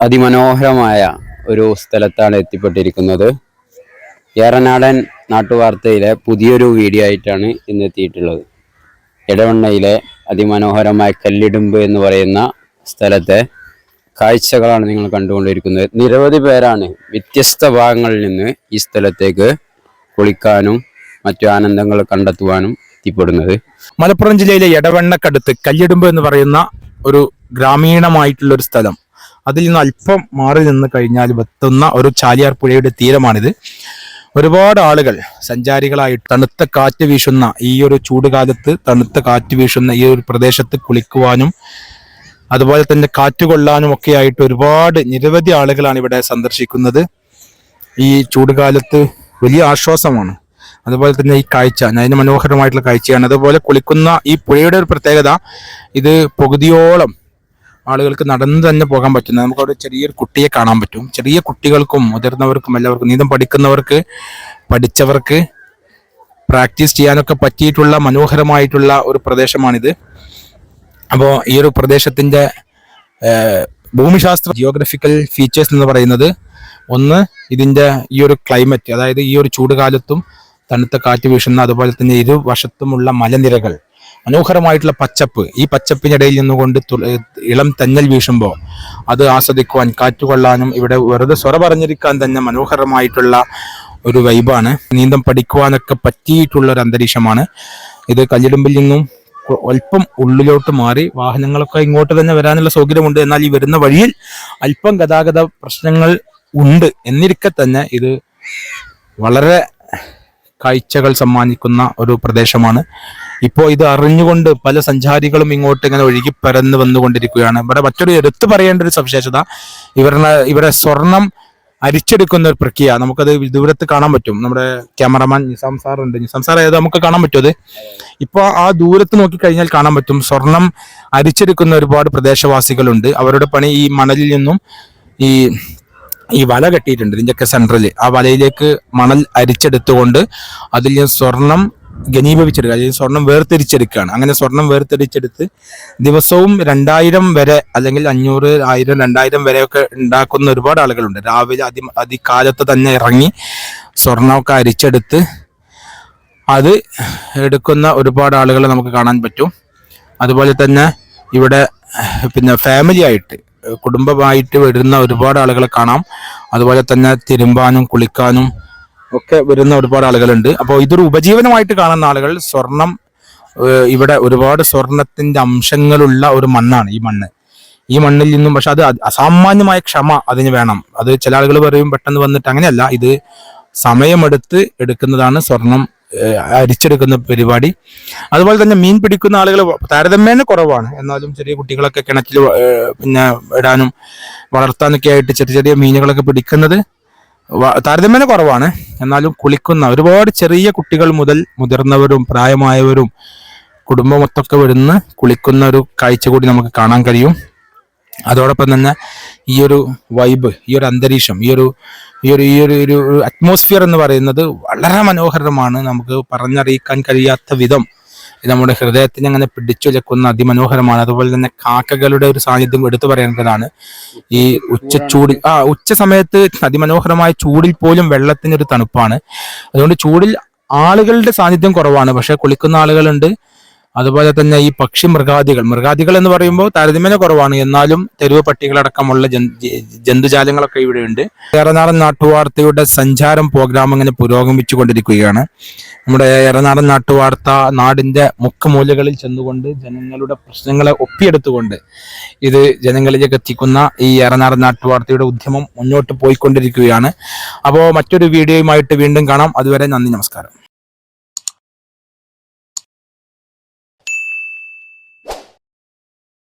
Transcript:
അതിമനോഹരമായ ഒരു സ്ഥലത്താണ് എത്തിപ്പെട്ടിരിക്കുന്നത്. ഏറനാടൻ നാട്ടുവാർത്തയിലെ പുതിയൊരു വീഡിയോ ആയിട്ടാണ് ഇന്ന് എത്തിയിട്ടുള്ളത്. ഇടവണ്ണയിലെ അതിമനോഹരമായ കല്ലിടുമ്പ് എന്ന് പറയുന്ന സ്ഥലത്തെ കാഴ്ചകളാണ് നിങ്ങൾ കണ്ടുകൊണ്ടിരിക്കുന്നത്. നിരവധി പേരാണ് വ്യത്യസ്ത ഭാഗങ്ങളിൽ നിന്ന് ഈ സ്ഥലത്തേക്ക് കുളിക്കാനും മറ്റു ആനന്ദങ്ങൾ കണ്ടെത്തുവാനും എത്തിപ്പെടുന്നത്. മലപ്പുറം ജില്ലയിലെ എടവണ്ണക്കടുത്ത് കല്ലിടുമ്പ് എന്ന് പറയുന്ന ഒരു ഗ്രാമീണമായിട്ടുള്ള ഒരു സ്ഥലം. അതിൽ നിന്ന് അല്പം മാറി നിന്ന് കഴിഞ്ഞാൽ എത്തുന്ന ഒരു ചാലിയാർ പുഴയുടെ തീരമാണിത്. ഒരുപാട് ആളുകൾ സഞ്ചാരികളായി തണുത്ത കാറ്റ് വീശുന്ന ഈ ഒരു ചൂടുകാലത്ത് തണുത്ത കാറ്റ് വീശുന്ന ഈ ഒരു പ്രദേശത്ത് കുളിക്കുവാനും അതുപോലെ തന്നെ കാറ്റ് കൊള്ളാനും ഒക്കെ ആയിട്ട് ഒരുപാട് നിരവധി ആളുകളാണ് ഇവിടെ സന്ദർശിക്കുന്നത്. ഈ ചൂടുകാലത്ത് വലിയ ആശ്വാസമാണ്. അതുപോലെ തന്നെ ഈ കാഴ്ച അതിന് മനോഹരമായിട്ടുള്ള കാഴ്ചയാണ്. അതുപോലെ കുളിക്കുന്ന ഈ പുഴയുടെ ഒരു പ്രത്യേകത ഇത് പകുതിയോളം ആളുകൾക്ക് നടന്ന് തന്നെ പോകാൻ പറ്റുന്നത്. നമുക്ക് അവിടെ ചെറിയൊരു കുട്ടിയെ കാണാൻ പറ്റും. ചെറിയ കുട്ടികൾക്കും മുതിർന്നവർക്കും എല്ലാവർക്കും നീന്തം പഠിക്കുന്നവർക്ക് പഠിച്ചവർക്ക് പ്രാക്ടീസ് ചെയ്യാനൊക്കെ പറ്റിയിട്ടുള്ള മനോഹരമായിട്ടുള്ള ഒരു പ്രദേശമാണിത്. അപ്പോൾ ഈ ഒരു പ്രദേശത്തിന്റെ ഭൂമിശാസ്ത്ര ജിയോഗ്രഫിക്കൽ ഫീച്ചേഴ്സ് എന്ന് പറയുന്നത് ഒന്ന് ഇതിന്റെ ഈ ഒരു ക്ലൈമറ്റ് അതായത് ഈ ഒരു ചൂട് കാലത്തും തണുത്ത കാറ്റ് വീശുന്ന അതുപോലെ തന്നെ ഇരുവശത്തുമുള്ള മലനിരകൾ. മനോഹരമായിട്ടുള്ള പച്ചപ്പ്. ഈ പച്ചപ്പിനിടയിൽ നിന്നുകൊണ്ട് ഇളം തെന്നൽ വീശുമ്പോൾ അത് ആസ്വദിക്കുവാൻ കാറ്റ് കൊള്ളാനും ഇവിടെ വെറുതെ സ്വര പറഞ്ഞിരിക്കാൻ തന്നെ മനോഹരമായിട്ടുള്ള ഒരു വൈബാണ് നീന്തം പഠിക്കുവാനൊക്കെ പറ്റിയിട്ടുള്ള ഒരു അന്തരീക്ഷമാണ്. ഇത് കല്ലിടുമ്പിൽ നിന്നും അല്പം ഉള്ളിലോട്ട് മാറി വാഹനങ്ങളൊക്കെ ഇങ്ങോട്ട് തന്നെ വരാനുള്ള സൗകര്യമുണ്ട്. എന്നാൽ ഈ വരുന്ന വഴിയിൽ അല്പം ഗതാഗത പ്രശ്നങ്ങൾ ഉണ്ട് എന്നിരിക്കെ തന്നെ ഇത് വളരെ കാഴ്ചകൾ സമ്മാനിക്കുന്ന ഒരു പ്രദേശമാണ്. ഇപ്പോൾ ഇത് അറിഞ്ഞുകൊണ്ട് പല സഞ്ചാരികളും ഇങ്ങോട്ട് ഇങ്ങനെ ഒഴുകി പരന്ന് വന്നുകൊണ്ടിരിക്കുകയാണ്. ഇവിടെ മറ്റൊരു എടുത്തു പറയേണ്ട ഒരു സവിശേഷത ഇവരുടെ ഇവരെ സ്വർണം അരിച്ചെടുക്കുന്ന ഒരു പ്രക്രിയ. നമുക്കത് ദൂരത്ത് കാണാൻ പറ്റും. നമ്മുടെ ക്യാമറമാൻ നിസാം സാർ ഉണ്ട് നിസാം സാർ ഏത് നമുക്ക് കാണാൻ പറ്റും അത്? ഇപ്പോൾ ആ ദൂരത്ത് നോക്കിക്കഴിഞ്ഞാൽ കാണാൻ പറ്റും. സ്വർണം അരിച്ചെടുക്കുന്ന ഒരുപാട് പ്രദേശവാസികളുണ്ട്. അവരുടെ പണി ഈ മണലിൽ നിന്നും ഈ ഈ വല കെട്ടിയിട്ടുണ്ട്. ഇതിന്റെയൊക്കെ സെൻട്രൽ. ആ വലയിലേക്ക് മണൽ അരിച്ചെടുത്തുകൊണ്ട് അതിൽ സ്വർണം ഘനീഭവിച്ചെടുക്കുക. അല്ലെങ്കിൽ സ്വർണം വേർതിരിച്ചെടുക്കുകയാണ്. അങ്ങനെ സ്വർണം വേർതിരിച്ചെടുത്ത് ദിവസവും രണ്ടായിരം വരെ അല്ലെങ്കിൽ അഞ്ഞൂറ് ആയിരം രണ്ടായിരം വരെയൊക്കെ ഉണ്ടാക്കുന്ന ഒരുപാട് ആളുകളുണ്ട്. രാവിലെ അതി അതികാലത്ത് തന്നെ ഇറങ്ങി സ്വർണമൊക്കെ അരിച്ചെടുത്ത് അത് എടുക്കുന്ന ഒരുപാട് ആളുകളെ നമുക്ക് കാണാൻ പറ്റും. അതുപോലെ തന്നെ ഇവിടെ പിന്നെ ഫാമിലി ആയിട്ട് കുടുംബമായിട്ട് വരുന്ന ഒരുപാട് ആളുകളെ കാണാം. അതുപോലെ തന്നെ തിരുമ്പാനും കുളിക്കാനും ഒക്കെ വരുന്ന ഒരുപാട് ആളുകളുണ്ട്. അപ്പോൾ ഇതൊരു ഉപജീവനമായിട്ട് കാണുന്ന ആളുകൾ സ്വർണം ഇവിടെ ഒരുപാട് സ്വർണത്തിന്റെ അംശങ്ങളുള്ള ഒരു മണ്ണാണ് ഈ മണ്ണ്. ഈ മണ്ണിൽ നിന്നും പക്ഷെ അത് അസാമാന്യമായ ക്ഷമ അതിന് വേണം. അത് ചില ആളുകൾ പറയും പെട്ടെന്ന് വന്നിട്ട് അങ്ങനെയല്ല. ഇത് സമയമെടുത്ത് എടുക്കുന്നതാണ് സ്വർണം അരിച്ചെടുക്കുന്ന പരിപാടി. അതുപോലെ തന്നെ മീൻ പിടിക്കുന്ന ആളുകൾ താരതമ്യേന കുറവാണ്. എന്നാലും ചെറിയ കുട്ടികളൊക്കെ കിണറ്റിൽ പിന്നെ ഇടാനും വളർത്താനൊക്കെ ആയിട്ട് ചെറിയ ചെറിയ മീനുകളൊക്കെ പിടിക്കുന്നത് താരതമ്യേന കുറവാണ്. എന്നാലും കുളിക്കുന്ന ഒരുപാട് ചെറിയ കുട്ടികൾ മുതൽ മുതിർന്നവരും പ്രായമായവരും കുടുംബം മൊത്തമൊക്കെ വരുന്ന കുളിക്കുന്ന ഒരു കാഴ്ച കൂടി നമുക്ക് കാണാൻ കഴിയും. അതോടൊപ്പം തന്നെ ഈ ഒരു വൈബ് ഈ ഒരു അന്തരീക്ഷം ഈ ഒരു ഈ ഒരു ഈ ഒരു ഒരു അറ്റ്മോസ്ഫിയർ എന്ന് പറയുന്നത് വളരെ മനോഹരമാണ്. നമുക്ക് പറഞ്ഞറിയിക്കാൻ കഴിയാത്ത വിധം നമ്മുടെ ഹൃദയത്തിന് അങ്ങനെ പിടിച്ചുലക്കുന്ന അതിമനോഹരമാണ്. അതുപോലെ തന്നെ കാക്കകളുടെ ഒരു സാന്നിധ്യം എടുത്തു പറയേണ്ടതാണ്. ഈ ഉച്ച ചൂടിൽ ആ ഉച്ച സമയത്ത് അതിമനോഹരമായ ചൂടിൽ പോലും വെള്ളത്തിനൊരു തണുപ്പാണ്. അതുകൊണ്ട് ചൂടിൽ ആളുകളുടെ സാന്നിധ്യം കുറവാണ്. പക്ഷെ കുളിക്കുന്ന ആളുകളുണ്ട്. അതുപോലെ തന്നെ ഈ പക്ഷി മൃഗാദികൾ. മൃഗാദികൾ എന്ന് പറയുമ്പോൾ താരതമ്യേന കുറവാണ്. എന്നാലും തെരുവ് പട്ടികളടക്കമുള്ള ജന്തു ജന്തുജാലങ്ങളൊക്കെ ഇവിടെയുണ്ട്. ഏറനാടൻ നാട്ടുവാർത്തയുടെ സഞ്ചാരം പ്രോഗ്രാം ഇങ്ങനെ പുരോഗമിച്ചു കൊണ്ടിരിക്കുകയാണ് നമ്മുടെ ഏറനാടൻ നാട്ടുവാർത്ത നാടിന്റെ മുക്കുമൂലകളിൽ ചെന്നുകൊണ്ട് ജനങ്ങളുടെ പ്രശ്നങ്ങളെ ഒപ്പിയെടുത്തുകൊണ്ട് ഇത് ജനങ്ങളിലേക്ക് എത്തിക്കുന്ന ഈ ഏറനാടൻ നാട്ടുവാർത്തയുടെ ഉദ്യമം മുന്നോട്ട് പോയിക്കൊണ്ടിരിക്കുകയാണ്. അപ്പോൾ മറ്റൊരു വീഡിയോയുമായിട്ട് വീണ്ടും കാണാം. അതുവരെ നന്ദി നമസ്കാരം.